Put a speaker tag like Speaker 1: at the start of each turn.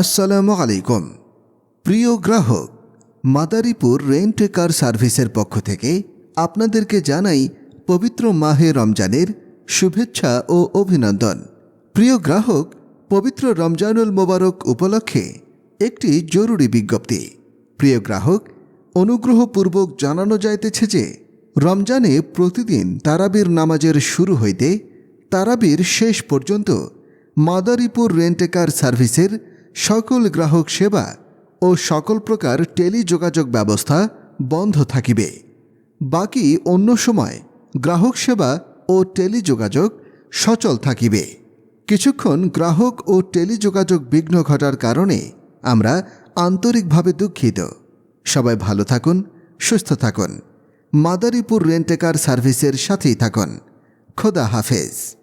Speaker 1: আসসালামু আলাইকুম। প্রিয় গ্রাহক, মাদারীপুর রেন্ট কার সার্ভিসের পক্ষ থেকে আপনাদেরকে জানাই পবিত্র মাহে রমজানের শুভেচ্ছা ও অভিনন্দন। প্রিয় গ্রাহক, পবিত্র রমজানুল মোবারক উপলক্ষে একটি জরুরি বিজ্ঞপ্তি। প্রিয় গ্রাহক, অনুগ্রহপূর্বক জানানো যাইতেছে যে, রমজানে প্রতিদিন তারাবির নামাজের শুরু হইতে তারাবির শেষ পর্যন্ত মাদারীপুর রেন্টেকার সার্ভিসের সকল গ্রাহক সেবা ও সকল প্রকার টেলিযোগাযোগ ব্যবস্থা বন্ধ থাকিবে। বাকি অন্য সময় গ্রাহক সেবা ও টেলিযোগাযোগ সচল থাকিবে। কিছুক্ষণ গ্রাহক ও টেলিযোগাযোগ বিঘ্ন ঘটার কারণে আমরা আন্তরিকভাবে দুঃখিত। সবাই ভালো থাকুন, সুস্থ থাকুন। মাদারীপুর রেন্টেকার সার্ভিসের সাথেই থাকুন। খোদা হাফেজ।